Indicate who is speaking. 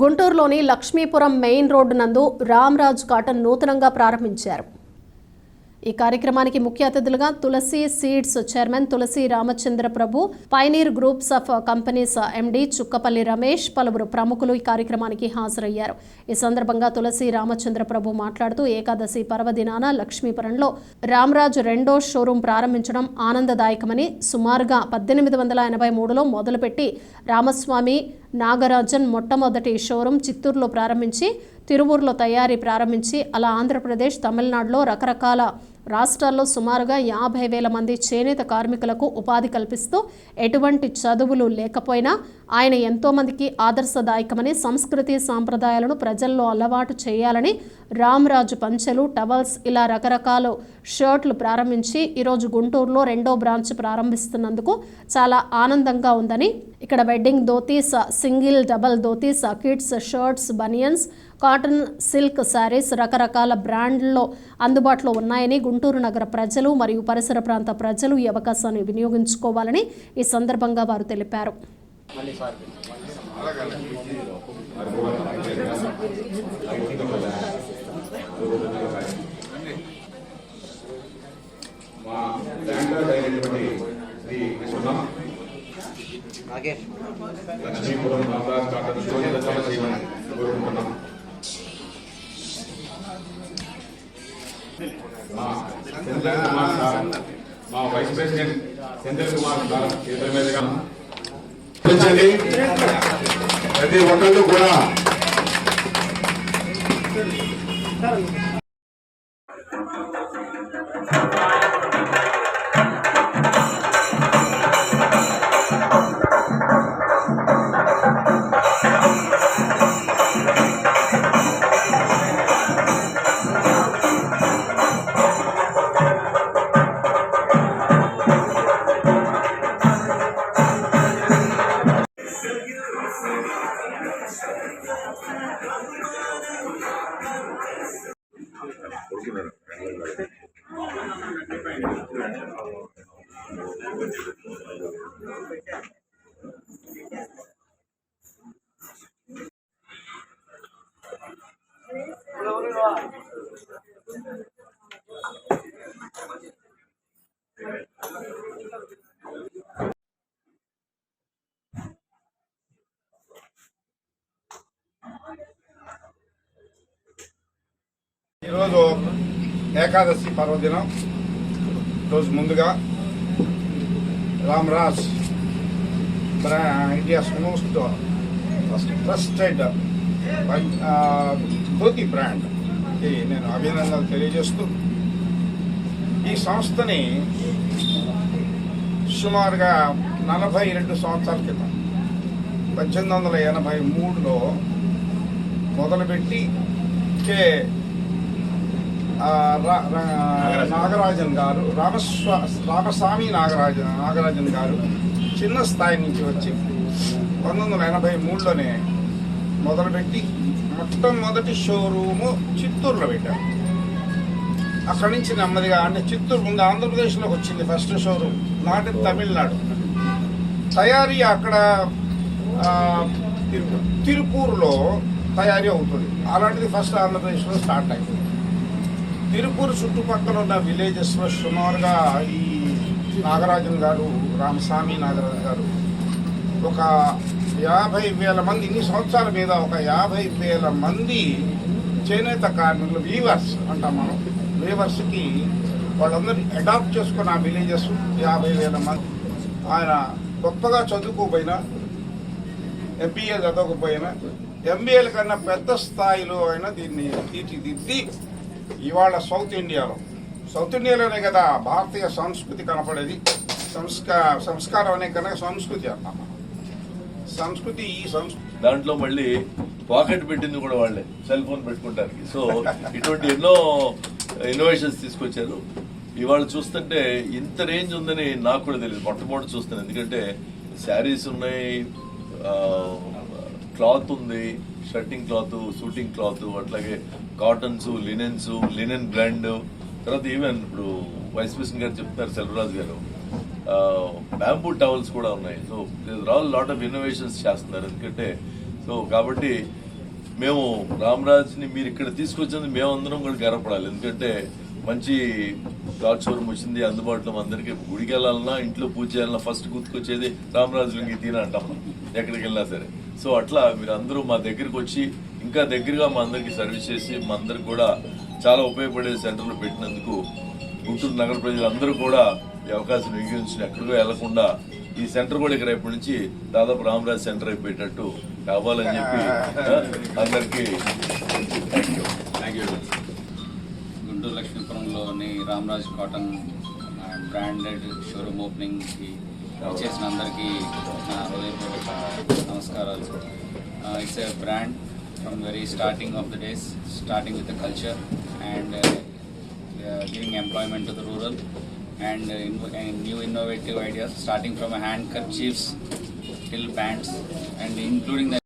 Speaker 1: గుంటూరులోని Lakshmipuram main road నందు Ramraj cotton నూతనంగా ప్రారంభించారు. ఈ కార్యక్రమానికి ముఖ్య అతిథులుగా Tulasi seeds chairman Tulasi Ramachandra Prabhu pioneer groups of companies MD Chukkapalli Ramesh పలువురు ప్రముఖులు ఈ కార్యక్రమానికి హాజరయ్యారు. ఈ సందర్భంగా తులసి రామచంద్ర ప్రభు మాట్లాడుతూ ఏకాదశి పర్వదినాన లక్ష్మీపురంలో రామ్రాజ్ రెండో షోరూం ప్రారంభించడం ఆనందదాయకమని సుమారుగా పద్దెనిమిది వందల ఎనభై మూడులో మొదలుపెట్టి రామస్వామి నాగరాజన్ మొట్టమొదటి షోరూం చిత్తూరులో ప్రారంభించి తిరువూరులో తయారీ ప్రారంభించి అలా ఆంధ్రప్రదేశ్ తమిళనాడులో రకరకాల రాష్ట్రాల్లో సుమారుగా యాభై వేల మంది చేనేత కార్మికులకు ఉపాధి కల్పిస్తూ ఎటువంటి చదువులు లేకపోయినా ఆయన ఎంతోమందికి ఆదర్శదాయకమని సంస్కృతి సాంప్రదాయాలను ప్రజల్లో అలవాటు చేయాలని రామ్రాజు పంచెలు టవల్స్ ఇలా రకరకాల షర్ట్లు ప్రారంభించి ఈరోజు గుంటూరులో రెండో బ్రాంచ్ ప్రారంభిస్తున్నందుకు చాలా ఆనందంగా ఉందని. ఇక్కడ wedding dhotis single double dhotis kids shirts banians cotton silk saris రకరకాల బ్రాండ్లలో అందుబాటులో ఉన్నాయని గుంటూరు నగర ప్రజలు మరియు పరిసర ప్రాంత ప్రజలు ఈ అవకాశాన్ని వినియోగించుకోవాలని ఈ సందర్భంగా వారు తెలిపారు.
Speaker 2: లక్ష్మీపురం కాటన్ కోరుకుంటున్నాం. సెంథిల్ కుమార్ సార్ మా vice president Senthil Kumar sir చేతుల మీదుగా.
Speaker 3: ప్రతి ఒక్కళ్ళు కూడా.
Speaker 4: ఈరోజు ఏకాదశి పర్వదినం. రోజు ముందుగా రామ్రాజ్ బ్రా India's most trusted dhoti brand ఇది నేను అభినందనలు తెలియజేస్తూ ఈ సంస్థని సుమారుగా నలభై రెండు సంవత్సరాల క్రితం పద్దెనిమిది వందల ఎనభై మూడులో మొదలుపెట్టి కే రా- నాగరాజన్ గారు రామస్వా రామస్వామి నాగరాజన్ నాగరాజన్ గారు చిన్న స్థాయి నుంచి వచ్చి పంతొమ్మిది వందల ఎనభై మూడులోనే మొదలుపెట్టి మొట్టమొదటి షోరూము చిత్తూరులో పెట్టారు. అక్కడి నుంచి నెమ్మదిగా అంటే చిత్తూరు ముందు ఆంధ్రప్రదేశ్లోకి వచ్చింది ఫస్ట్ షోరూమ్ నాటి తమిళనాడు. తయారీ అక్కడ ఆ, తిరుపూర్లో తయారీ అవుతుంది. అలాంటిది ఫస్ట్ ఆంధ్రప్రదేశ్లో స్టార్ట్ అయింది తిరుపూర్ చుట్టుపక్కల ఉన్న విలేజెస్లో సుమారుగా ఈ నాగరాజన్ గారు రామస్వామి నాగరాజు గారు. ఒక యాభై వేల మంది ఇన్ని సంవత్సరాల మీద ఒక యాభై వేల మంది చేనేత కార్మికులు వీవర్స్ అంటాం మనం. వీవర్స్కి వాళ్ళందరూ అడాప్ట్ చేసుకున్న ఆ విలేజెస్ యాభై వేల మంది. ఆయన గొప్పగా చదువుకోపోయినా ఎంపీఏ చదవకపోయినా ఎంబీఏల కన్నా పెద్ద స్థాయిలో ఆయన దీన్ని తీర్చిదిద్ది ఇవాళ సౌత్ ఇండియాలో. సౌత్ ఇండియాలోనే కదా భారతీయ సంస్కృతి కనపడేది. సంస్కా సంస్కారం అనే కనుక సంస్కృతి అన్నాం సంస్కృతి ఈ సంస్కృతి
Speaker 5: దాంట్లో మళ్ళీ పాకెట్ పెట్టింది కూడా వాళ్ళే సెల్ ఫోన్ పెట్టుకుంటారు సో ఇటువంటి ఎన్నో ఇన్నోవేషన్స్ తీసుకొచ్చారు. ఇవాళ చూస్తుంటే ఇంత రేంజ్ ఉందని నాకు కూడా తెలియదు. మొట్టమొదటి చూస్తాను. ఎందుకంటే శారీస్ ఉన్నాయి క్లాత్ ఉంది షర్టింగ్ క్లాత్ షూటింగ్ క్లాత్ అట్లాగే కాటన్స్ లినెన్స్ లినెన్ బ్రాండ్ తర్వాత ఈవెన్ ఇప్పుడు వైస్ ప్రెసిడెంట్ గారు చెప్తున్నారు సెల్వరాజ్ గారు. Uh, బ్యాంబూ టవల్స్ కూడా ఉన్నాయి. So all lot of innovations చేస్తున్నారు. ఎందుకంటే సో కాబట్టి మేము రామరాజ్ని మీరు ఇక్కడ తీసుకొచ్చింది మేమందరం కూడా గర్వపడాలి. ఎందుకంటే మంచి డాక్ షోరూమ్ వచ్చింది అందుబాటులో అందరికీ గుడికి వెళ్ళాలన్నా ఇంట్లో పూజ చేయాలన్నా ఫస్ట్ గుర్తుకొచ్చేది రామరాజులకి లింగి అంటాం ఎక్కడికి వెళ్ళినా సరే. సో అట్లా మీరు అందరూ మా దగ్గరికి వచ్చి ఇంకా దగ్గరగా మా అందరికి సర్వీస్ చేసి మా అందరికి కూడా చాలా ఉపయోగపడే సెంటర్లు పెట్టినందుకు గుంటూరు నగర ప్రజలందరూ కూడా ఈ అవకాశం వినియోగించిన ఎక్కడికో వెళ్ళకుండా ఈ సెంటర్ కూడా ఇక్కడ ఇప్పటి నుంచి దాదాపు రామరాజ్ సెంటర్ అయిపోయేటట్టు కావాలని చెప్పి అందరికీ
Speaker 2: థ్యాంక్ యూ
Speaker 6: గుంటూరు లక్ష్మీపురంలోని రామరాజ్ కాటన్ బ్రాండెడ్ షోరూమ్ ఓపెనింగ్కి చేసిన అందరికీ నా హృదయపూర్వక నమస్కారాలు. It's a brand from very starting of the days starting with the culture and giving employment to the rural Uh, and, new innovative ideas starting from handkerchiefs till bands and including the